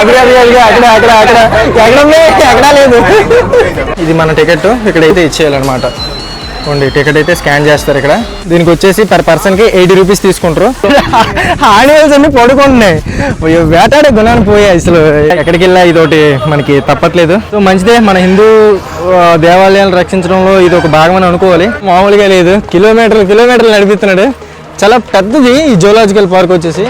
అక్కడ అక్కడ అక్కడ అక్కడ అక్కడ ఎక్కడ ఉంది? ఎక్కడ లేదు. ఇది మన టికెట్. ఇక్కడైతే ఇచ్చేయాలన్నమాట. ఓన్లీ టికెట్ అయితే స్కాన్ చేస్తారు ఇక్కడ. దీనికి వచ్చేసి పర్ పర్సన్కి ఎయిటీ రూపీస్ తీసుకుంటారు. ఆనియల్స్ అన్ని పడుకుంటున్నాయి. వేటాడే గుణాన్ని పోయాయి అసలు. ఎక్కడికి వెళ్ళా ఇదొకటి మనకి తప్పట్లేదు. సో మంచిదే మన హిందూ దేవాలయాలను రక్షించడంలో ఇది ఒక భాగం అని అనుకోవాలి. మామూలుగా లేదు. కిలోమీటర్లు కిలోమీటర్లు నడిపిస్తున్నాడు. చాలా పెద్దది ఈ జూలాజికల్ పార్క్ వచ్చేసి.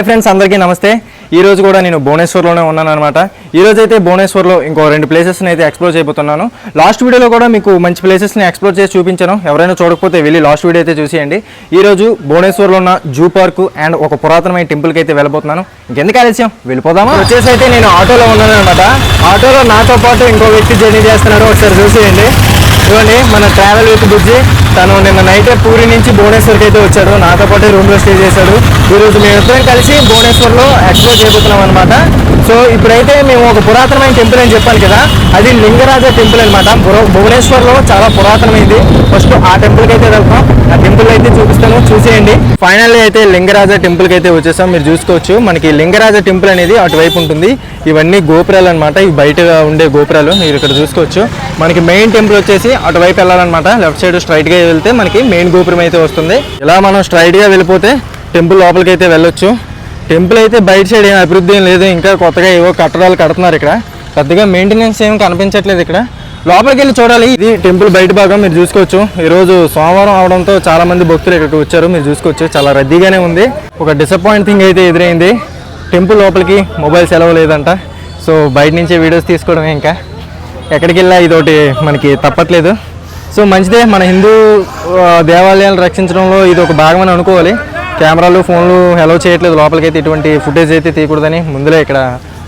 హాయ్ ఫ్రెండ్స్ అందరికీ నమస్తే. ఈరోజు కూడా నేను భువనేశ్వర్లోనే ఉన్నాను అనమాట ఈరోజు అయితే భువనేశ్వర్లో ఇంకో రెండు ప్లేసెస్ని అయితే ఎక్స్ప్లోర్ చేయబోతున్నాను. లాస్ట్ వీడియోలో కూడా మీకు మంచి ప్లేసెస్ని ఎక్స్ప్లోర్ చేసి చూపించాను. ఎవరైనా చూడకపోతే వెళ్ళి లాస్ట్ వీడియో అయితే చూసేయండి. ఈ రోజు భువనేశ్వర్లో ఉన్న జూ పార్క్ అండ్ ఒక పురాతనమైన టెంపుల్కి అయితే వెళ్ళబోతున్నాను. ఇంకెందుకు ఆలస్యం? వెళ్ళిపోదామా? వచ్చేసి అయితే నేను ఆటోలో ఉన్నాను అనమాట ఆటోలో నాతో పాటు ఇంకో వ్యక్తి జర్నీ చేస్తున్నాడు. ఒకసారి చూసేయండి. ఇవ్వండి మన ట్రావెల్ విత్ బుజ్జి తను నిన్న నైట్ పూరి నుంచి భువనేశ్వర్కి అయితే వచ్చాడు. నాతో పాటు రూమ్లో స్టే చేశాడు. ఈరోజు మేమిద్దరం కలిసి భువనేశ్వర్లో ఎక్స్ప్లోర్ చేయబోతున్నాం అనమాట సో ఇప్పుడైతే మేము ఒక పురాతనమైన టెంపుల్ అని చెప్పాను కదా. అది లింగరాజ టెంపుల్ అనమాట భువనేశ్వర్లో చాలా పురాతనమైంది. ఫస్ట్ ఆ టెంపుల్కి అయితే వెళ్తాం. ఆ టెంపుల్ అయితే చూపిస్తాను. చూసేయండి. ఫైనల్లీ అయితే లింగరాజ టెంపుల్కి అయితే వచ్చేసాం. మీరు చూసుకోవచ్చు. మనకి లింగరాజ టెంపుల్ అనేది అటువైపు ఉంటుంది. ఇవన్నీ గోపురాలు అనమాట ఇవి బయట ఉండే గోపురాలు. మీరు ఇక్కడ చూసుకోవచ్చు. మనకి మెయిన్ టెంపుల్ వచ్చేసి అటువైపు వెళ్ళాలన్నమాట. లెఫ్ట్ సైడ్ స్ట్రైట్గా వెళ్తే మనకి మెయిన్ గోపురం అయితే వస్తుంది. ఇలా మనం స్ట్రైట్గా వెళ్ళిపోతే టెంపుల్ లోపలికి అయితే వెళ్ళొచ్చు. టెంపుల్ అయితే బయట సైడ్ ఏం అభివృద్ధి ఏం లేదు. ఇంకా కొత్తగా ఏవో కట్టడాలు కడుతున్నారు ఇక్కడ. పెద్దగా మెయింటెనెన్స్ ఏం కనిపించట్లేదు ఇక్కడ. లోపలికి వెళ్ళి చూడాలి. ఇది టెంపుల్ బయట భాగం మీరు చూసుకోవచ్చు. ఈరోజు సోమవారం అవడంతో చాలా మంది భక్తులు ఇక్కడికి వచ్చారు. మీరు చూసుకోవచ్చు. చాలా రద్దీగానే ఉంది. ఒక డిసప్పాయింట్ థింగ్ అయితే ఎదురైంది. టెంపుల్ లోపలికి మొబైల్ సెలవు లేదంట. సో బయట నుంచే వీడియోస్ తీసుకోవడమే ఇంకా. ఎక్కడికి వెళ్ళా ఇదొకటి మనకి తప్పట్లేదు. సో మంచిదే మన హిందూ దేవాలయాలు రక్షించడంలో ఇది ఒక భాగం అని అనుకోవాలి. కెమెరాలు ఫోన్లు అలౌ చేయట్లేదు. లోపలికైతే ఇటువంటి ఫుటేజ్ అయితే తీయకూడదని ముందులే ఇక్కడ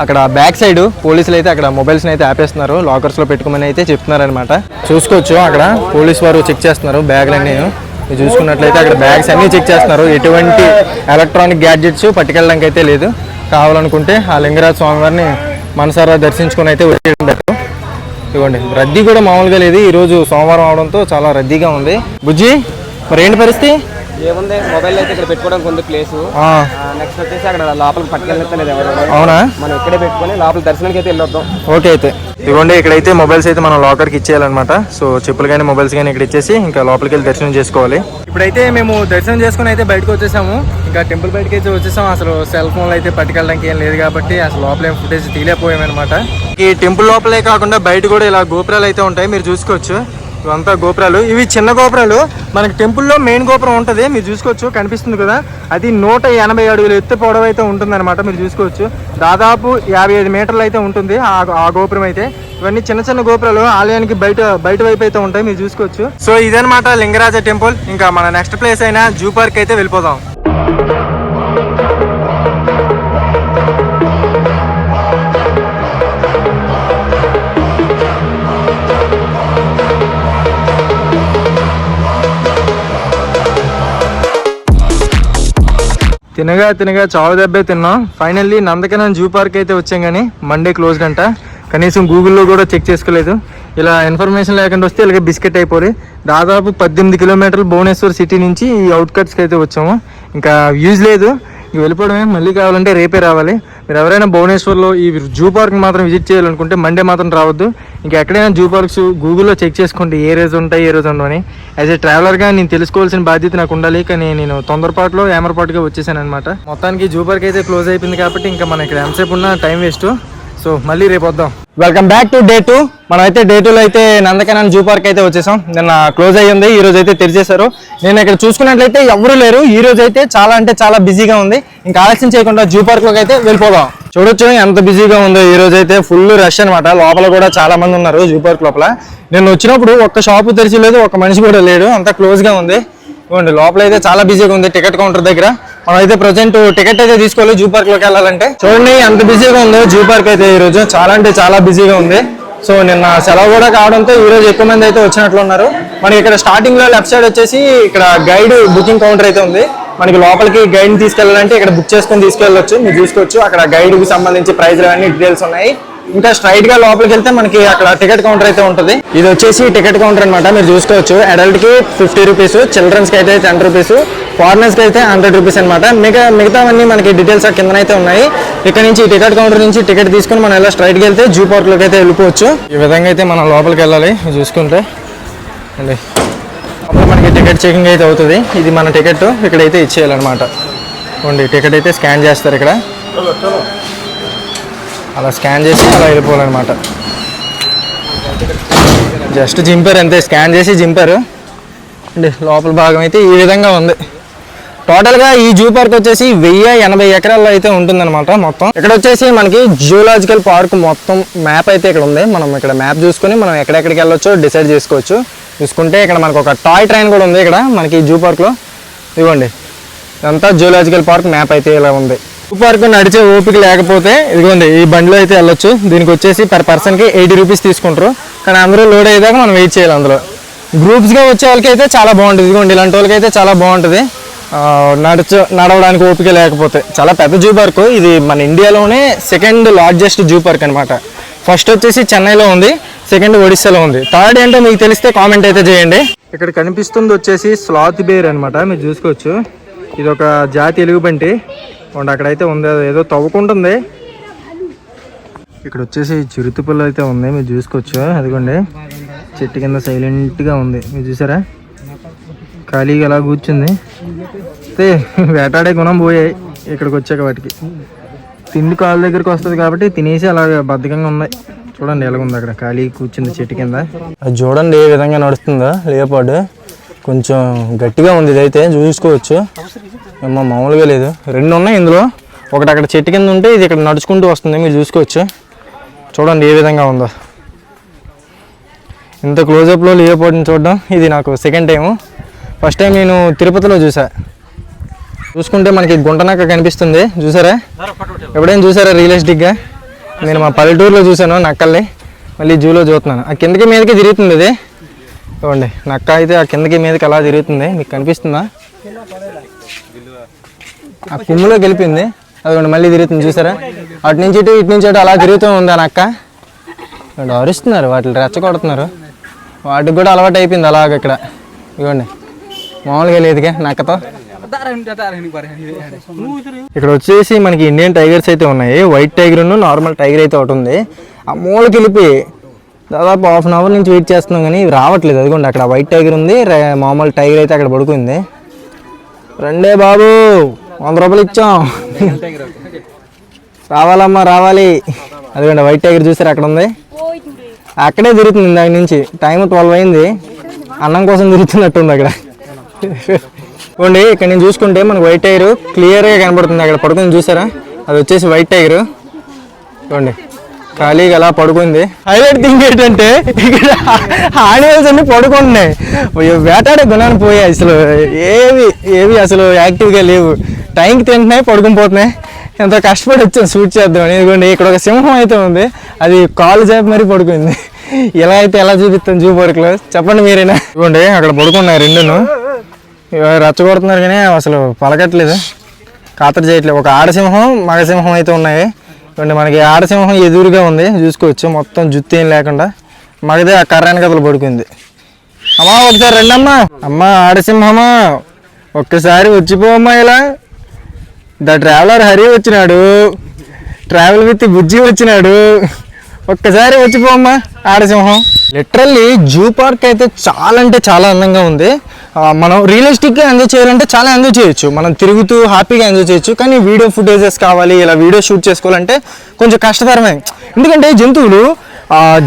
అక్కడ బ్యాక్ సైడ్ పోలీసులు అయితే అక్కడ మొబైల్స్ని అయితే ఆపేస్తున్నారు. లాకర్స్లో పెట్టుకోమని అయితే చెప్తున్నారనమాట చూసుకోవచ్చు అక్కడ. పోలీస్ వారు చెక్ చేస్తున్నారు బ్యాగ్లన్నీ. మీరు చూసుకున్నట్లయితే అక్కడ బ్యాగ్స్ అన్నీ చెక్ చేస్తున్నారు. ఎటువంటి ఎలక్ట్రానిక్ గ్యాడ్జెట్స్ పట్టుకెళ్ళడానికి అయితే లేదు. కావాలనుకుంటే ఆ లింగరాజ్ స్వామివారిని మనసారా దర్శించుకొని అయితే వచ్చేయడం. ఇవ్వండి రద్దీ కూడా మామూలుగా లేదు. ఈరోజు సోమవారం అవడంతో చాలా రద్దీగా ఉంది. బుజ్జి మరి ఏంటి పరిస్థితి? ఏముంది? మొబైల్ అయితే ఇక్కడ పెట్టుకోవడానికి ఉంది ప్లేస్ నెక్స్ట్ వచ్చేసి అక్కడ లోపలికి పట్టుకెళ్ళలేదు ఎవరు అవునా? మనం ఇక్కడే పెట్టుకొని లోపల దర్శనానికి అయితే వెళ్ళొద్దాం. ఓకే అయితే. ఇదిగోండి ఇక్కడైతే మొబైల్స్ అయితే మనం లాకర్కి ఇచ్చేయాలన్నమాట. సో చెప్పులు కానీ మొబైల్స్ కానీ ఇక్కడ ఇచ్చేసి ఇంకా లోపలికి వెళ్ళి దర్శనం చేసుకోవాలి. ఇప్పుడైతే మేము దర్శనం చేసుకుని అయితే బయటకు వచ్చేసాము. ఇంకా టెంపుల్ బయటకి అయితే వచ్చేసాము అసలు సెల్ ఫోన్లు అయితే పట్టుకెళ్ళడానికి ఏం లేదు కాబట్టి అసలు లోపల ఏం ఫుటేజ్ తీయలేకపోయామన్నమాట. ఈ టెంపుల్ లోపలే కాకుండా బయట కూడా ఇలా గోపురాలు అయితే ఉంటాయి. మీరు చూసుకోవచ్చు. ఇవంతా గోపురాలు. ఇవి చిన్న గోపురాలు. మనకి టెంపుల్లో మెయిన్ గోపురం ఉంటుంది. మీరు చూసుకోవచ్చు. కనిపిస్తుంది కదా. అది నూట ఎనభై అడుగులు ఎత్తు పొడవు అయితే ఉంటుందన్నమాట. మీరు చూసుకోవచ్చు. దాదాపు యాభై ఐదు మీటర్లు అయితే ఉంటుంది ఆ గోపురం అయితే. ఇవన్నీ చిన్న చిన్న గోపురాలు. ఆలయానికి బయట బయట వైపు అయితే ఉంటాయి. మీరు చూసుకోవచ్చు. సో ఇదనమాట లింగరాజ టెంపుల్. ఇంకా మన నెక్స్ట్ ప్లేస్ అయినా జూ పార్క్ అయితే వెళ్ళిపోదాం. తినగా తినగా చావు దెబ్బే తిన్నాం. ఫైనల్లీ నందకనం జూ పార్క్ అయితే వచ్చాం కానీ మండే క్లోజ్డ్ అంట కనీసం గూగుల్లో కూడా చెక్ చేసుకోలేదు. ఇలా ఇన్ఫర్మేషన్ లేకుండా వస్తే ఇలాగే బిస్కెట్ అయిపోయి దాదాపు పద్దెనిమిది కిలోమీటర్లు భువనేశ్వర్ సిటీ నుంచి ఈ అవుట్కట్స్కి అయితే వచ్చాము. ఇంకా యూజ్ లేదు. ఇక వెళ్ళిపోవడమే. మళ్ళీ కావాలంటే రేపే రావాలి. మీరు ఎవరైనా భువనేశ్వర్లో ఈ జూ పార్క్ మాత్రం విజిట్ చేయాలనుకుంటే మండే మాత్రం రావద్దు. ఇంకా ఎక్కడైనా జూ పార్క్స్ గూగుల్లో చెక్ చేసుకోండి ఏ రోజు ఉంటాయి ఏ రోజు ఉండవని యాజ్ ఏ ట్రావెలర్గా నేను తెలుసుకోవాల్సిన బాధ్యత నాకు ఉండాలి. కానీ నేను తొందరపాటులో ఏమరపాటుగా వచ్చేసాను అనమాట మొత్తానికి జూ పార్క్ అయితే క్లోజ్ అయిపోయింది కాబట్టి ఇంకా మనం ఇక్కడ ఎంతసేపు ఉన్నా టైం వేస్ట్. సో మళ్ళీ రేపు వద్దాం. Welcome back to day two మనమైతే డే టూలో అయితే నందకనాన్ జూ పార్క్ అయితే వచ్చేసాం. నిన్న క్లోజ్ అయ్యి ఉంది ఈ రోజు అయితే తెరిచేశారు. నేను ఇక్కడ చూసుకున్నట్లయితే ఎవరు లేరు. ఈ రోజు అయితే చాలా అంటే చాలా బిజీగా ఉంది. ఇంకా ఆలస్యం చేయకుండా జూ పార్క్లోకి అయితే వెళ్ళిపోదాం. చూడొచ్చు ఎంత బిజీగా ఉందో ఈ రోజు అయితే ఫుల్ రష్ అనమాట లోపల కూడా చాలా మంది ఉన్నారు జూ పార్క్ లోపల. నేను వచ్చినప్పుడు ఒక్క షాపు తెరిచి లేదు ఒక మనిషి కూడా లేడు. అంత క్లోజ్గా ఉంది. ఇవ్వండి లోపల అయితే చాలా బిజీగా ఉంది టికెట్ కౌంటర్ దగ్గర. మనం అయితే ప్రజెంట్ టికెట్ అయితే తీసుకోవాలి జూ పార్క్లోకి వెళ్ళాలంటే. చూడండి ఎంత బిజీగా ఉందో జూ పార్క్ అయితే ఈ రోజు. చాలా అంటే చాలా బిజీగా ఉంది. సో నిన్న సెలవు కూడా కావడంతో ఈరోజు ఎక్కువ మంది అయితే వచ్చినట్లు ఉన్నారు. మనకి ఇక్కడ స్టార్టింగ్లో లెఫ్ట్ సైడ్ వచ్చేసి ఇక్కడ గైడ్ బుకింగ్ కౌంటర్ అయితే ఉంది. మనకి లోపలికి గైడ్ని తీసుకెళ్ళాలంటే ఇక్కడ బుక్ చేసుకొని తీసుకెళ్ళొచ్చు మీరు చూసుకోవచ్చు. అక్కడ గైడ్కి సంబంధించి ప్రైజ్లు అన్ని డీటెయిల్స్ ఉన్నాయి. ఇంకా స్ట్రైట్గా లోపలికి వెళ్తే మనకి అక్కడ టికెట్ కౌంటర్ అయితే ఉంటుంది. ఇది వచ్చేసి టికెట్ కౌంటర్ అనమాట మీరు చూసుకోవచ్చు. అడల్ట్కి ఫిఫ్టీ రూపీస్ చిల్డ్రన్స్కి అయితే టెన్ రూపీస్ ఫారినర్స్కి అయితే హండ్రెడ్ రూపీస్ అనమాట మిగతా మిగతావన్నీ మనకి డీటెయిల్స్ కిందనైతే ఉన్నాయి. ఇక్కడ నుంచి టికెట్ కౌంటర్ నుంచి టికెట్ తీసుకుని మనం ఇలా స్ట్రైట్కి వెళ్తే జూ పార్క్లోకి అయితే వెళ్ళిపోవచ్చు. ఈ విధంగా అయితే మనం లోపలికి వెళ్ళాలి చూసుకుంటే. అండి. అప్పుడు మనకి టికెట్ చెకింగ్ అయితే అవుతుంది. ఇది మన టికెట్ ఇక్కడైతే ఇచ్చేయాలన్నమాట. ఉండి టికెట్ అయితే స్కాన్ చేస్తారు ఇక్కడ. అలా స్కాన్ చేసి అలా వెళ్ళిపోవాలన్నమాట. జస్ట్ జింపారు అంతే స్కాన్ చేసి జింపారు. అండి లోపల భాగం అయితే ఈ విధంగా ఉంది. టోటల్గా ఈ జూ పార్క్ వచ్చేసి వెయ్యి ఎనభై ఎకరాల్లో అయితే ఉంటుందన్నమాట మొత్తం. ఇక్కడ వచ్చేసి మనకి జూలాజికల్ పార్క్ మొత్తం మ్యాప్ అయితే ఇక్కడ ఉంది. మనం ఇక్కడ మ్యాప్ చూసుకొని మనం ఎక్కడెక్కడికి వెళ్ళొచ్చో డిసైడ్ చేసుకోవచ్చు. చూసుకుంటే ఇక్కడ మనకు ఒక టాయ్ ట్రైన్ కూడా ఉంది ఇక్కడ మనకి జూ పార్క్లో. ఇదిగోండి. ఇదంతా జూలాజికల్ పార్క్ మ్యాప్ అయితే ఇలా ఉంది. జూ పార్క్ నడిచే ఓపిక లేకపోతే ఇదిగోండి ఈ బండిలో అయితే వెళ్ళొచ్చు. దీనికి వచ్చేసి పర్ పర్సన్కి ఎయిటీ రూపీస్ తీసుకుంటారు. కానీ అందరూ లోడ్ అయ్యేదాకా మనం వెయిట్ చేయాలి అందులో. గ్రూప్స్గా వచ్చే వాళ్ళకి అయితే చాలా బాగుంటుంది. ఇదిగోండి ఇలాంటి వాళ్ళకి అయితే చాలా బాగుంటుంది. నడుచు నడవడానికి ఓపిక లేకపోతే. చాలా పెద్ద జూ పార్క్. ఇది మన ఇండియాలోనే సెకండ్ లార్జెస్ట్ జూ పార్క్ అనమాట ఫస్ట్ వచ్చేసి చెన్నైలో ఉంది సెకండ్ ఒడిస్సాలో ఉంది. థర్డ్ ఏంటో మీకు తెలిస్తే కామెంట్ అయితే చేయండి. ఇక్కడ కనిపిస్తుంది వచ్చేసి స్లాత్ బేర్ అనమాట మీరు చూసుకోవచ్చు. ఇది ఒక జాతి ఎలుగుబంటి అండ్ అక్కడైతే ఉంది అది ఏదో తవ్వుకుంటుంది. ఇక్కడ వచ్చేసి చిరుతుపుల్ల అయితే ఉంది మీరు చూసుకోవచ్చు. అదిగోండి చెట్టు కింద సైలెంట్గా ఉంది. మీరు చూసారా? ఖాళీగా అలా కూర్చుంది. అయితే వేటాడే గుణం పోయాయి ఇక్కడికి వచ్చాక వాటికి. తిండి కాళ్ళ దగ్గరికి వస్తుంది కాబట్టి తినేసి అలా బద్ధకంగా ఉన్నాయి చూడండి ఎలాగుంది అక్కడ ఖాళీ కూర్చుంది చెట్టు కింద. అది చూడండి ఏ విధంగా నడుస్తుందో లేపాడు కొంచెం గట్టిగా ఉంది ఇదైతే చూసుకోవచ్చు. ఏమో మామూలుగా లేదు. రెండు ఉన్నాయి ఇందులో. ఒకటి అక్కడ చెట్టు కింద ఉంటే ఇది ఇక్కడ నడుచుకుంటూ వస్తుంది మీరు చూసుకోవచ్చు. చూడండి ఏ విధంగా ఉందో. ఇంత క్లోజప్లో లియోపోర్ట్ని చూడడం ఇది నాకు సెకండ్ టైము ఫస్ట్ టైం నేను తిరుపతిలో చూసా. చూసుకుంటే మనకి గుంటనక్క కనిపిస్తుంది. చూసారా? ఎప్పుడైనా చూసారా రియలిస్టిక్గా నేను మా పల్లెటూరులో చూశాను నక్కల్ని. మళ్ళీ జూలో చూస్తున్నాను. ఆ కిందకి మీదకి తిరుగుతుంది ఇది. చూడండి నక్క అయితే ఆ కిందకి మీదకి అలా తిరుగుతుంది. మీకు కనిపిస్తుందా? ఆ కుమ్ములో గెలిపింది అదిగోండి మళ్ళీ తిరుగుతుంది. చూసారా? అటు నుంచి ఇటు ఇటు నుంచి అటు అలా తిరుగుతూ ఉంది ఆ నక్క. అరుస్తున్నారు. వాటిని రెచ్చగొడుతున్నారు. వాటికి కూడా అలవాటు అయిపోయింది అలాగ ఇక్కడ. ఇవ్వండి. మామూలుగా లేదుగా నక్కతో ఇక్కడ వచ్చేసి మనకి ఇండియన్ టైగర్స్ అయితే ఉన్నాయి. వైట్ టైగర్ నార్మల్ టైగర్ అయితే ఒకటి ఉంది. ఆ మూలకి కెలిపి దాదాపు హాఫ్ అన్ అవర్ నుంచి వెయిట్ చేస్తున్నాం కానీ రావట్లేదు. అదిగోండి అక్కడ వైట్ టైగర్ ఉంది మామూలు టైగర్ అయితే అక్కడ పడుకుంది. రండే బాబు వంద రూపాయలు ఇచ్చాం. రావాలమ్మా రావాలి. అదిగోండి వైట్ టైగర్ చూసారు అక్కడ ఉంది? అక్కడే తిరుగుతుంది దాని నుంచి. టైం ట్వెల్వ్ అయింది. అన్నం కోసం తిరుగుతున్నట్టుంది అక్కడ. ఇవ్వండి ఇక్కడ నేను చూసుకుంటే మనకు వైట్ టైర్ క్లియర్గా కనబడుతుంది. అక్కడ పడుకుంది చూసారా? అది వచ్చేసి వైట్ టైర్ చూడండి ఖాళీగా అలా పడుకుంది. హైలైట్ థింగ్ ఏంటంటే ఇక్కడ ఆనిమల్స్ అన్ని పడుకుంటున్నాయి. అయ్యో, వేటాడే గుణాన్ని పోయాయి అసలు. ఏవి ఏవి అసలు యాక్టివ్గా లేవు. టైంకి తింటున్నాయి పడుకుని పోతున్నాయి. ఎంతో కష్టపడి వచ్చాను షూట్ చేద్దాం ఎందుకంటే ఇక్కడ ఒక సింహం అయితే ఉంది. అది కాలు చేప మరీ పడుకుంది. ఎలా అయితే ఎలా చూపిస్తాను జూ పార్క్లో చెప్పండి మీరేనా. ఇవ్వండి అక్కడ పడుకున్నాయి రెండును. రెచ్చగొడుతున్నారు కానీ అసలు పలకట్లేదు. ఖాతరు చేయట్లేదు. ఒక ఆడసింహం మగసింహం అయితే ఉన్నాయి. ఇవ్వండి మనకి ఆడసింహం ఎదురుగా ఉంది. చూసుకోవచ్చు. మొత్తం జుత్తు ఏం లేకుండా. మగదే ఆ కర్రాని కథలు పడుకుంది. అమ్మా ఒకసారి రండి అమ్మా అమ్మా ఆడసింహమా ఒక్కసారి వచ్చిపోమ్మా ఇలా. ద ట్రావెలర్ హరి వచ్చినాడు. ట్రావెల్ విత్ బుజ్జి వచ్చినాడు. ఒక్కసారి వచ్చిపోమ్మా ఆడసింహం. లిటరల్లీ జూ పార్క్ అయితే చాలా అంటే చాలా అందంగా ఉంది. మనం రియలిస్టిక్గా ఎంజాయ్ చేయాలంటే చాలా ఎంజాయ్ చేయొచ్చు. మనం తిరుగుతూ హ్యాపీగా ఎంజాయ్ చేయొచ్చు. కానీ వీడియో ఫుటేజెస్ కావాలి ఇలా వీడియో షూట్ చేసుకోవాలంటే కొంచెం కష్టతరమే. ఎందుకంటే జంతువులు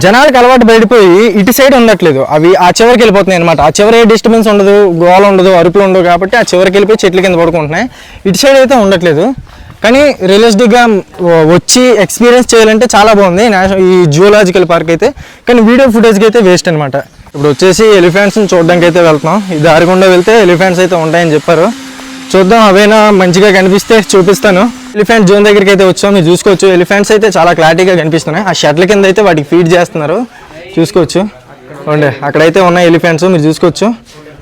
జనాలకు అలవాటు బయటపోయి ఇటు సైడ్ ఉండట్లేదు. అవి ఆ చివరికి వెళ్ళిపోతున్నాయి అనమాట ఆ చివరి డిస్టర్బెన్స్ ఉండదు గోల ఉండదు అరుపులు ఉండవు కాబట్టి ఆ చివరికి వెళ్ళిపోయి చెట్ల కింద పడుకుంటున్నాయి. ఇటు సైడ్ అయితే ఉండట్లేదు. కానీ రియలిస్టిక్గా వచ్చి ఎక్స్పీరియన్స్ చేయాలంటే చాలా బాగుంది. నేషనల్ ఈ జూలాజికల్ పార్క్ అయితే. కానీ వీడియో ఫుటేజ్కి అయితే వేస్ట్ అనమాట ఇప్పుడు వచ్చేసి ఎలిఫెంట్స్ని చూడడానికి అయితే వెళ్తున్నాం. ఈ దారి గుండా వెళ్తే ఎలిఫెంట్స్ అయితే ఉంటాయని చెప్పారు. చూద్దాం అవేనా మంచిగా కనిపిస్తే చూపిస్తాను. ఎలిఫెంట్ జోన్ దగ్గరికి అయితే వచ్చాం. మీరు చూసుకోవచ్చు ఎలిఫెంట్స్ అయితే చాలా క్లారిటీగా కనిపిస్తున్నాయి. ఆ షట్ల కింద అయితే వాటికి ఫీడ్ చేస్తున్నారు. చూసుకోవచ్చు. చూడండి అక్కడైతే ఉన్నాయి ఎలిఫెంట్స్ మీరు చూసుకోవచ్చు.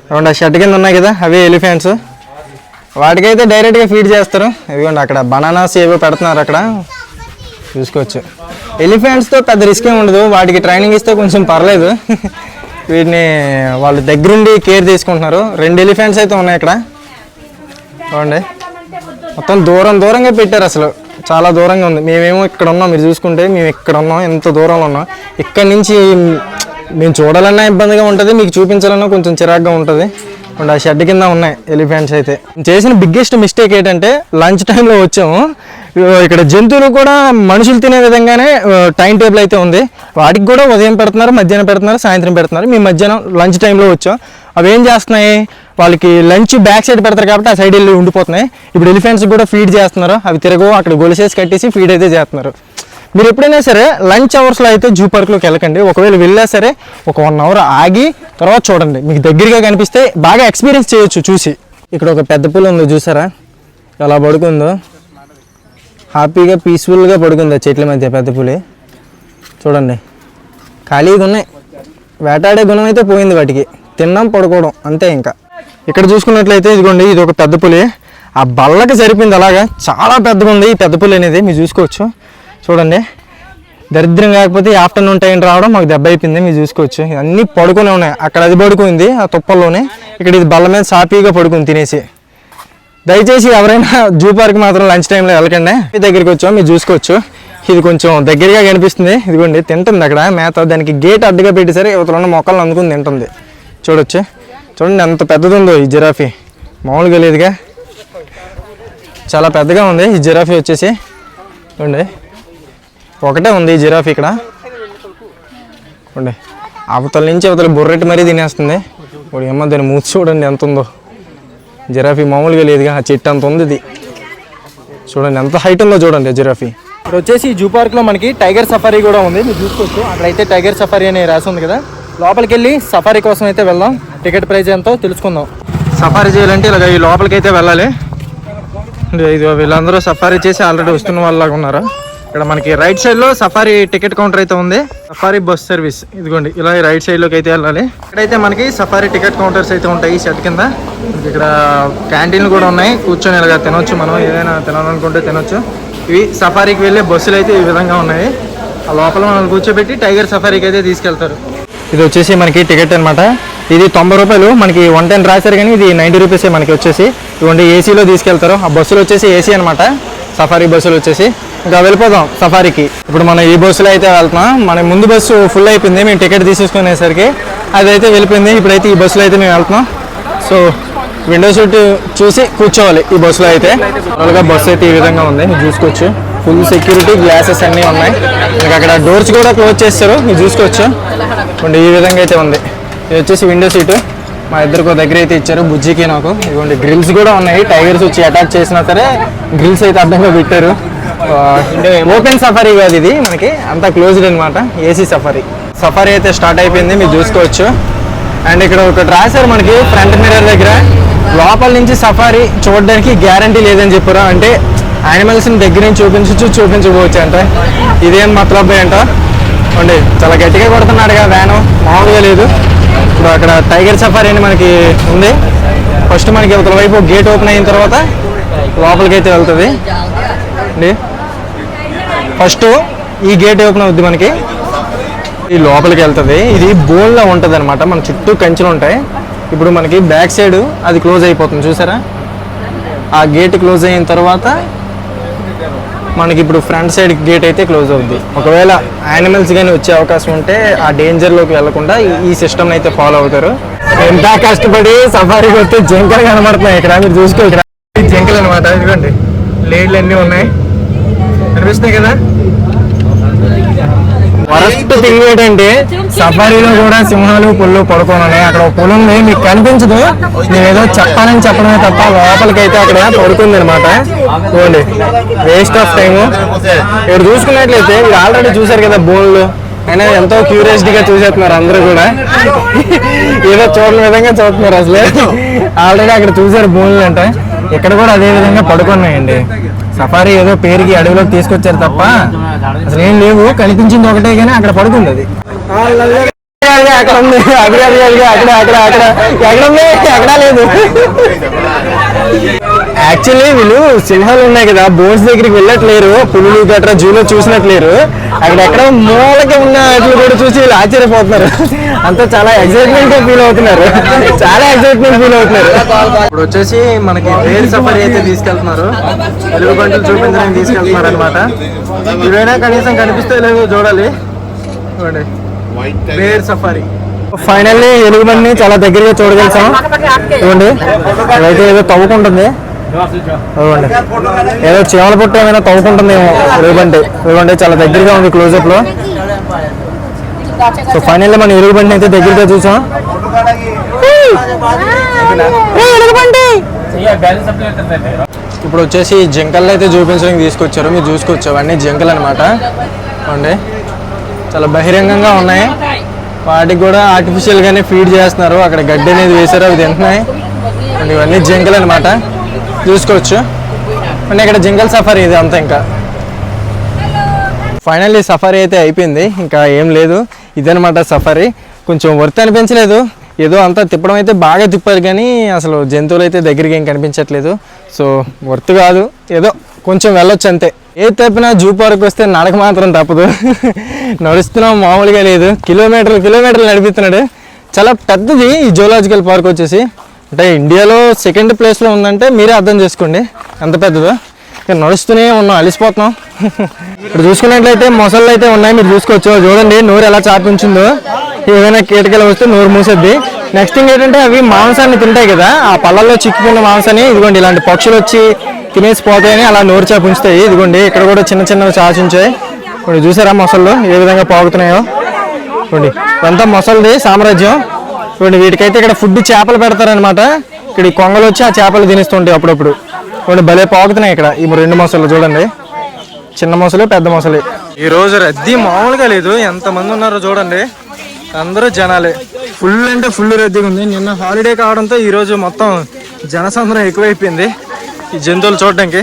చూడండి ఆ షర్ట్ కింద ఉన్నాయి కదా అవే ఎలిఫెంట్స్ వాటికైతే డైరెక్ట్గా ఫీడ్ చేస్తారు. ఇదిగోండి అక్కడ బనానాస్ ఏవో పెడుతున్నారు అక్కడ. చూసుకోవచ్చు. ఎలిఫెంట్స్తో పెద్ద రిస్క్ ఏమి ఉండదు. వాటికి ట్రైనింగ్ ఇస్తే కొంచెం పర్లేదు. వీటిని వాళ్ళు దగ్గరుండి కేర్ తీసుకుంటున్నారు. రెండు ఎలిఫెంట్స్ అయితే ఉన్నాయి ఇక్కడ. చూడండి. మొత్తం దూరం దూరంగా పెట్టారు అసలు. చాలా దూరంగా ఉంది. మేమేమో ఇక్కడ ఉన్నాం. మీరు చూసుకుంటే మేము ఇక్కడ ఉన్నాం. ఎంత దూరంలో ఉన్నాం. ఇక్కడ నుంచి మేము చూడాలన్నా ఇబ్బందిగా ఉంటుంది. మీకు చూపించాలన్నా కొంచెం చిరాగ్గా ఉంటుంది. అండ్ ఆ షెడ్ కింద ఉన్నాయి ఎలిఫెంట్స్ అయితే. చేసిన బిగ్గెస్ట్ మిస్టేక్ ఏంటంటే లంచ్ టైంలో వచ్చాము. ఇక్కడ జంతువులు కూడా మనుషులు తినే విధంగానే టైం టేబుల్ అయితే ఉంది. వాటికి కూడా ఉదయం పెడుతున్నారు మధ్యాహ్నం పెడుతున్నారు సాయంత్రం పెడుతున్నారు. మేము మధ్యాహ్నం లంచ్ టైంలో వచ్చాం. అవి ఏం చేస్తున్నాయి? వాళ్ళకి లంచ్ బ్యాక్ సైడ్ పెడతారు కాబట్టి ఆ సైడ్ వెళ్ళి ఉండిపోతున్నాయి. ఇప్పుడు ఎలిఫెంట్స్ కూడా ఫీడ్ చేస్తున్నారు. అవి తిరగవు అక్కడ గొలిసేసి కట్టేసి ఫీడ్ అయితే చేస్తున్నారు. మీరు ఎప్పుడైనా సరే లంచ్ అవర్స్లో అయితే జూ పార్క్లోకి వెళ్ళకండి. ఒకవేళ వెళ్ళా సరే ఒక వన్ అవర్ ఆగి తర్వాత చూడండి. మీకు దగ్గరగా కనిపిస్తే బాగా ఎక్స్పీరియన్స్ చేయొచ్చు చూసి. ఇక్కడ ఒక పెద్ద పూలు ఉందో చూసారా? ఎలా పడుకుందో? హ్యాపీగా పీస్ఫుల్గా పడుకుంది చెట్ల మధ్య పెద్ద పులి. చూడండి. ఖాళీగా ఉన్నాయి. వేటాడే గుణం అయితే పోయింది వాటికి. తిన్నాం పడుకోవడం అంతే ఇంకా. ఇక్కడ చూసుకున్నట్లయితే ఇదిగోండి ఇది ఒక పెద్ద పులి. ఆ బల్లకి సరిపోయింది అలాగా. చాలా పెద్దగా ఉంది ఈ పెద్ద పులి అనేది మీరు చూసుకోవచ్చు. చూడండి. దరిద్రం కాకపోతే ఆఫ్టర్నూన్ టైం రావడం మాకు దెబ్బ అయిపోయింది మీరు చూసుకోవచ్చు. అన్నీ పడుకునే ఉన్నాయి. అక్కడ అది పడుకుంది ఆ తుప్పల్లోనే. ఇక్కడ ఇది బల్ల మీద సాపీగా పడుకుంది తినేసి. దయచేసి ఎవరైనా జూ పార్క్ మాత్రం లంచ్ టైంలో వెళ్ళకండి. మీ దగ్గరికి వచ్చాం మీరు చూసుకోవచ్చు ఇది కొంచెం దగ్గరగా కనిపిస్తుంది. ఇదిగోండి తింటుంది అక్కడ. మేత దానికి గేట్ అడ్డుగా పెట్టేసరి సరే ఇవతల ఉన్న మొక్కలను అందుకుని తింటుంది. చూడొచ్చు? చూడండి ఎంత పెద్దది ఉందో ఈ జిరాఫీ. మామూలుగా లేదుగా. చాలా పెద్దగా ఉంది. ఈ జిరాఫీ వచ్చేసి చూడండి. ఒకటే ఉంది ఈ జిరాఫీ ఇక్కడ. చూడండి. అవతల నుంచి అవతల బుర్రెట్టి మరీ తినేస్తుంది. ఇప్పుడు ఏమో దాని మూతి చూడండి ఎంత ఉందో. జిరాఫీ మామూలుగా లేదుగా ఆ చెట్టు అంత ఉంది ఇది చూడండి ఎంత హైట్ ఉందో చూడండి జిరాఫీ. ఇక్కడ వచ్చేసి జూ పార్క్లో మనకి టైగర్ సఫారీ కూడా ఉంది మీరు చూసుకోవచ్చు. అక్కడైతే టైగర్ సఫారీ అని రాసి ఉంది కదా. లోపలికి వెళ్ళి సఫారీ కోసం అయితే వెళ్దాం. టికెట్ ప్రైస్ ఎంతో తెలుసుకుందాం. సఫారీ చేయాలంటే ఇలాగ ఈ లోపలికి అయితే వెళ్ళాలి వీళ్ళందరూ సఫారీ చేసి ఆల్రెడీ వస్తున్న వాళ్ళలాగా ఉన్నారు? ఇక్కడ మనకి రైట్ సైడ్లో సఫారీ టికెట్ కౌంటర్ అయితే ఉంది. సఫారీ బస్ సర్వీస్ ఇదిగోండి ఇలా రైట్ సైడ్లోకి అయితే వెళ్ళాలి. ఇక్కడైతే మనకి సఫారీ టికెట్ కౌంటర్స్ అయితే ఉంటాయి ఈ షెడ్ కింద. ఇక్కడ క్యాంటీన్లు కూడా ఉన్నాయి. కూర్చొని ఇలాగ తినొచ్చు మనం ఏదైనా తినాలనుకుంటే తినొచ్చు. ఇవి సఫారీకి వెళ్ళే బస్సులు అయితే ఈ విధంగా ఉన్నాయి. ఆ లోపల మనం కూర్చోబెట్టి టైగర్ సఫారీకి అయితే తీసుకెళ్తారు. ఇది వచ్చేసి మనకి టికెట్ అన్నమాట. ఇది తొంభై రూపాయలు మనకి వన్ టెన్ రాశారు కానీ ఇది నైంటీ రూపీసే మనకి వచ్చేసి. ఇవ్వండి ఏసీలో తీసుకెళ్తారు. ఆ బస్సులు వచ్చేసి ఏసీ అనమాట సఫారీ బస్సులు వచ్చేసి. ఇంకా వెళ్ళిపోదాం సఫారీకి. ఇప్పుడు మనం ఈ బస్సులో అయితే వెళ్తున్నాం. మన ముందు బస్సు ఫుల్ అయిపోయింది. మేము టికెట్ తీసేసుకునేసరికి అదైతే వెళ్ళిపోయింది. ఇప్పుడైతే ఈ బస్సులో అయితే మేము వెళ్తున్నాం. సో విండో సీట్ చూసి కూర్చోవాలి ఈ బస్సులో అయితే. నార్మల్గా బస్సు అయితే ఈ విధంగా ఉంది. మీరు చూసుకోవచ్చు. ఫుల్ సెక్యూరిటీ గ్లాసెస్ అన్నీ ఉన్నాయి. ఇంకా అక్కడ డోర్స్ కూడా క్లోజ్ చేస్తారు. మీరు చూసుకోవచ్చు. ఇదిగోండి ఈ విధంగా అయితే ఉంది. ఇది వచ్చేసి విండో సీటు మా ఇద్దరికి దగ్గర అయితే ఇచ్చారు. బుజ్జికి నాకు. ఇదిగోండి గ్రిల్స్ కూడా ఉన్నాయి. టైగర్స్ వచ్చి అటాక్ చేసినా సరే గ్రిల్స్ అయితే అడ్డంగా పెట్టారు. ఓపెన్ సఫారీ కాదు ఇది మనకి. అంతా క్లోజ్డ్ అనమాట ఏసీ సఫారీ సఫారీ అయితే స్టార్ట్ అయిపోయింది. మీరు చూసుకోవచ్చు. అండ్ ఇక్కడ ఒకటి రాశారు మనకి ఫ్రంట్ మిర్రర్ దగ్గర. లోపల నుంచి సఫారీ చూడడానికి గ్యారంటీ లేదని చెప్పారు. అంటే యానిమల్స్ని దగ్గర నుంచి చూపించచ్చు చూపించకపోవచ్చు అంట. ఇదేం మతలబ్ అంట. అండి చాలా గట్టిగా కొడుతున్నాడుగా వ్యాను. మామూలుగా లేదు. ఇప్పుడు అక్కడ టైగర్ సఫారీ అని మనకి ఉంది. ఫస్ట్ మనకి ఒక వైపు గేట్ ఓపెన్ అయిన తర్వాత లోపలికి అయితే వెళ్తుంది. అండి. ఫస్ట్ ఈ గేట్ ఓపెన్ అవుద్ది మనకి. ఈ లోపలికి వెళ్తుంది. ఇది బోన్లో ఉంటుంది అనమాట మన చుట్టూ కంచెలు ఉంటాయి. ఇప్పుడు మనకి బ్యాక్ సైడ్ అది క్లోజ్ అయిపోతుంది. చూసారా? ఆ గేట్ క్లోజ్ అయిన తర్వాత మనకి ఇప్పుడు ఫ్రంట్ సైడ్ గేట్ అయితే క్లోజ్ అవుద్ది. ఒకవేళ యానిమల్స్ కానీ వచ్చే అవకాశం ఉంటే ఆ డేంజర్లోకి వెళ్ళకుండా ఈ- ఈ సిస్టమ్ అయితే ఫాలో అవుతారు. ఎంత కష్టపడి సఫారీకి వస్తే జింకలు కనబడుతున్నాయి. ఇక్కడ మీరు చూసుకో ఇక్కడ జింకలు అనమాట ఇదిగోండి. లేడ్లు అన్నీ ఉన్నాయి. కనిపిస్తున్నాయి కదా? వరస్ట్ థింగ్ ఏంటంటే సఫారీలో కూడా సింహాలు పుల్లు పడుకోనని అక్కడ ఒక ఉంది. మీకు కనిపించదు. నేను ఏదో చెప్పాలని చెప్పడమే తప్ప లోపలికైతే అక్కడ పడుతుంది అనమాట చూడండి. వేస్ట్ ఆఫ్ టైము ఇక్కడ చూసుకున్నట్లయితే మీరు ఆల్రెడీ చూసారు కదా బోన్లు అయినా ఎంతో క్యూరియాసిటీగా చూసేస్తున్నారు అందరూ కూడా. ఏదో చూడని విధంగా చూస్తున్నారు అసలు. ఆల్రెడీ అక్కడ చూసారు బోన్లు అంటే. ఇక్కడ కూడా అదే విధంగా పడుకున్నాయండి. సఫారీ ఏదో పేరుకి అడవిలోకి తీసుకొచ్చారు తప్ప అసలు ఏం లేవు. కనిపించింది ఒకటే కానీ అక్కడ పడుకుంది అది. అక్కడ ఉంది. అక్కడ అక్కడ అక్కడ అక్కడ ఎక్కడ ఉంది. అక్కడ లేదు. యాక్చువల్లీ వీళ్ళు సింహాలు ఉన్నాయి కదా బోన్స్ దగ్గరికి వెళ్ళట్లేరు పులులు గట్రా జూలో చూసినట్లేరు. అక్కడ ఎక్కడ మూలకి ఉన్న వాటిని కూడా చూసి వీళ్ళు ఆశ్చర్యపోతున్నారు. అంతా చాలా ఎక్సైట్మెంట్గా ఫీల్ అవుతున్నారు. చాలా ఎక్సైట్మెంట్ ఫీల్ అవుతున్నారు. ఇప్పుడు వచ్చేసి మనకి రేర్ సఫారీ అయితే తీసుకెళ్తున్నారు. తెలుగు గంటలు చూపించడానికి తీసుకెళ్తున్నారు అనమాట ఇవైనా కనీసం కనిపిస్తే లేదో చూడాలి. చూడండి. Bear safari. ఫైనల్లీ ఎలుగుబండిని చాలా దగ్గరగా చూడగలిసాం చూడండి. ఇదైతే ఏదో తవ్వుకుంటుంది. ఏదో చీమల పుట్ట ఏమైనా తవ్వుకుంటుందేమో ఎలుగుబండి ఇదిగోండి చాలా దగ్గరగా ఉంది క్లోజప్లో. సో ఫైనల్లీ మనం ఎలుగుబండిని అయితే దగ్గరగా చూసాం. ఎలుగుబంటి ఇప్పుడు వచ్చేసి జింకలు అయితే చూపించడానికి తీసుకొచ్చారు. మీరు చూసుకోవచ్చు. అవన్నీ జింకలు అనమాట చూడండి. చాలా బహిరంగంగా ఉన్నాయి. వాటికి కూడా ఆర్టిఫిషియల్ గానే ఫీడ్ చేస్తున్నారు. అక్కడ గడ్డి అనేది వేశారు. అవి తింటున్నాయి. అండ్ ఇవన్నీ జింకలు అనమాట చూసుకోవచ్చు. అండ్ ఇక్కడ జింగల్ సఫారీ ఇది అంతా ఇంకా. ఫైనల్లీ సఫారీ అయితే అయిపోయింది. ఇంకా ఏం లేదు. ఇదనమాట సఫారీ. కొంచెం వర్త్ అనిపించలేదు. ఏదో అంతా తిప్పడం అయితే బాగా తిప్పారు కానీ అసలు జంతువులు అయితే దగ్గరికి ఏం కనిపించట్లేదు. సో వర్త్ కాదు. ఏదో కొంచెం వెళ్ళొచ్చు అంతే. ఏ తప్పినా జూ పార్క్ వస్తే నడక మాత్రం తప్పదు. నడుస్తున్నాం మామూలుగా లేదు. కిలోమీటర్లు కిలోమీటర్లు నడిపిస్తున్నాడు. చాలా పెద్దది ఈ జూలాజికల్ పార్క్ వచ్చేసి. అంటే ఇండియాలో సెకండ్ ప్లేస్లో ఉందంటే మీరే అర్థం చేసుకోండి. ఎంత పెద్దదో? ఇక నడుస్తూనే ఉన్నాం అలిసిపోతున్నాం. ఇప్పుడు చూసుకున్నట్లయితే మొసళ్ళు అయితే ఉన్నాయి మీరు చూసుకోవచ్చు. చూడండి నోరు ఎలా చాపించిందో ఏదైనా కీటకాలు వస్తే నోరు మూసేద్ది. నెక్స్ట్ థింగ్ ఏంటంటే అవి మాంసాన్ని తింటాయి కదా. ఆ పళ్ళల్లో చిక్కుకున్న మాంసాన్ని ఇదిగోండి ఇలాంటి పక్షులు వచ్చి తినేసి పోతాయని అలా నోరు చాపించుతాయి ఇదిగోండి ఇక్కడ కూడా చిన్న చిన్నవి చాచించాయి ఇప్పుడు చూసారా మొసళ్ళు ఏ విధంగా పోగుతున్నాయో. చూడండి ఇదంతా మొసలిది సామ్రాజ్యం. చూడండి వీటికైతే ఇక్కడ ఫుడ్ చేపలు పెడతారనమాట ఇక్కడ ఈ కొంగలు వచ్చి ఆ చేపలు తినేస్తుంటాయి అప్పుడప్పుడు. చూడండి భలే పాకుతున్నాయి ఇక్కడ. ఈ రెండు మొసలు చూడండి. చిన్న మొసలు పెద్ద మొసలి. ఈ రోజు రద్దీ మామూలుగా లేదు. ఎంతమంది ఉన్నారో చూడండి. అందరూ జనాలే. ఫుల్ అంటే ఫుల్ రద్దీగా ఉంది. నిన్న హాలిడే కావడంతో ఈ రోజు మొత్తం జనసంద్రం ఎక్కువైపోయింది. ఈ జంతువులు చూడడానికి.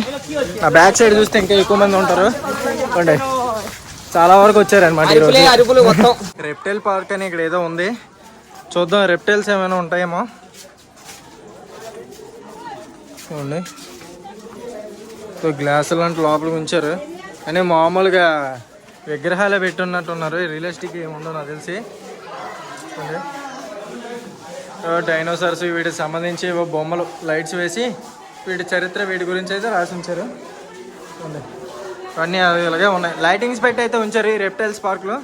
ఆ బ్యాక్ సైడ్ చూస్తే ఇంకా ఎక్కువ మంది ఉంటారు. చూడండి. చాలా వరకు వచ్చారనమాట ఈ రోజు. అరుపులే అరుపులు మొత్తం. రెప్టైల్ పార్క్ అని ఇక్కడ ఏదో ఉంది. చూద్దాం రెప్టైల్స్ ఏమైనా ఉంటాయేమో. చూడండి. సో గ్లాసులు లాంటి లోపలికి ఉంచారు. కానీ మామూలుగా విగ్రహాలే పెట్టున్నట్టున్నారు. రియలిస్టిక్ ఏముందో నాకు తెలిసి. డైనోసార్స్ వీటికి సంబంధించి బొమ్మలు లైట్స్ వేసి వీటి చరిత్ర వీటి గురించి అయితే రాసి ఉంచారు అన్నీ ఇలాగే ఉన్నాయి. లైటింగ్స్ పెట్టి అయితే ఉంచారు ఈ రెప్టైల్స్ పార్క్లో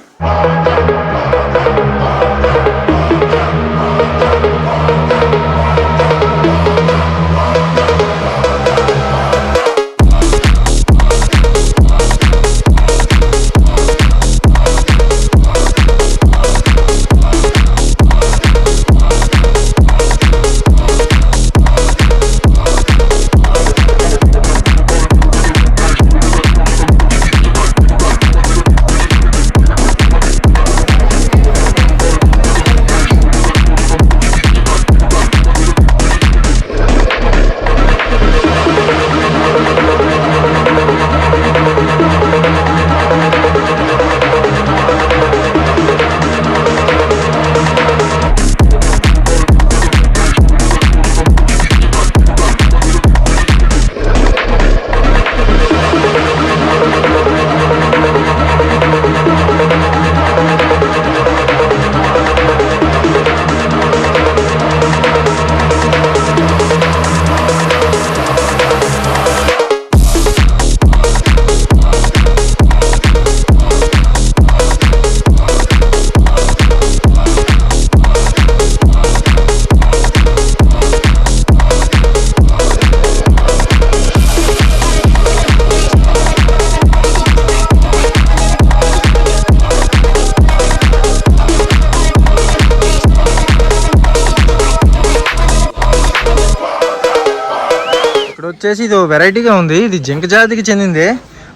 వచ్చేసి ఇది వెరైటీగా ఉంది. ఇది జింక జాతికి చెందింది.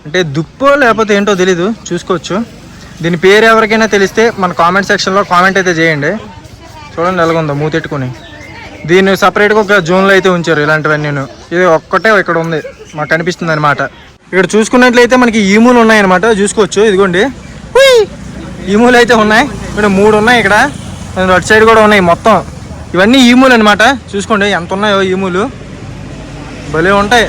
అంటే దుప్పో లేకపోతే ఏంటో తెలీదు. చూసుకోవచ్చు. దీని పేరు ఎవరికైనా తెలిస్తే మన కామెంట్ సెక్షన్లో కామెంట్ అయితే చేయండి. చూడండి ఎలాగుందో మూతెట్టుకొని. దీన్ని సపరేట్గా ఒక జోన్లో అయితే ఉంచారు ఇలాంటివన్నీ ఇది ఒక్కటే ఇక్కడ ఉంది. మాకు కనిపిస్తుంది అనమాట ఇక్కడ చూసుకున్నట్లయితే మనకి ఈములు ఉన్నాయన్నమాట. చూసుకోవచ్చు. ఇదిగోండి. ఈములు అయితే ఉన్నాయి. ఇక్కడ మూడు ఉన్నాయి ఇక్కడ. అటు సైడ్ కూడా ఉన్నాయి మొత్తం. ఇవన్నీ ఈములు అనమాట చూసుకోండి. ఎంత ఉన్నాయో ఈములు. భలే ఉంటాయి.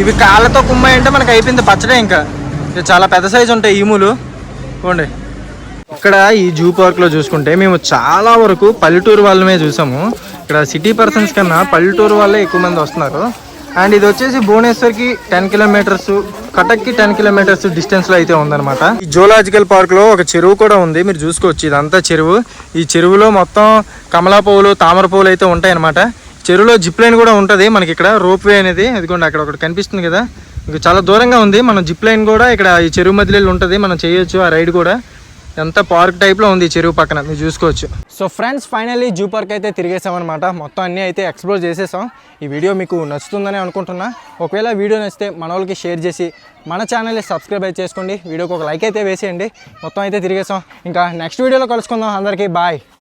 ఇవి కాళ్ళతో కుమ్మాయి అంటే మనకి అయిపోయింది పచ్చడే ఇంకా. ఇవి చాలా పెద్ద సైజు ఉంటాయి ఈములు ఇవ్వండి ఇక్కడ ఈ జూ పార్క్లో చూసుకుంటే మేము చాలా వరకు పల్లెటూరు వాళ్ళమే చూసాము. ఇక్కడ సిటీ పర్సన్స్ కన్నా పల్లెటూరు వాళ్ళే ఎక్కువ మంది వస్తున్నారు. అండ్ ఇది వచ్చేసి భువనేశ్వర్కి టెన్ కిలోమీటర్స్ కటక్కి టెన్ కిలోమీటర్స్ డిస్టెన్స్లో అయితే ఉందన్నమాట. ఈ జూలాజికల్ పార్క్లో ఒక చెరువు కూడా ఉంది. మీరు చూసుకోవచ్చు ఇదంతా చెరువు. ఈ చెరువులో మొత్తం కమలా పువ్వులు తామర పువ్వులు అయితే ఉంటాయన్నమాట. చెరువులో జిప్ లైన్ కూడా ఉంటుంది. మనకి ఇక్కడ రోప్ వే అనేది అదిగోండి అక్కడ ఒకటి కనిపిస్తుంది కదా. ఇంకా చాలా దూరంగా ఉంది. మనం జిప్ లైన్ కూడా ఇక్కడ ఈ చెరువు మధ్యలో ఉంటుంది. మనం చేయొచ్చు ఆ రైడ్ కూడా. ఎంత పార్క్ టైప్లో ఉంది చెరువు పక్కన. మీరు చూసుకోవచ్చు. So friends finally zoo park అయితే తిరిగేసామన్నమాట. మొత్తం అన్నీ అయితే ఎక్స్ప్లోర్ చేసేసాం. ఈ వీడియో మీకు నచ్చుతుందని అనుకుంటున్నా. ఒకవేళ వీడియో నచ్చితే మన వాళ్ళకి షేర్ చేసి మన ఛానల్ని సబ్స్క్రైబ్ అయితే చేసుకోండి. వీడియోకి ఒక లైక్ అయితే వేసేయండి. మొత్తం అయితే తిరిగేసాం. ఇంకా నెక్స్ట్ వీడియోలో కలుసుకుందాం. అందరికీ బాయ్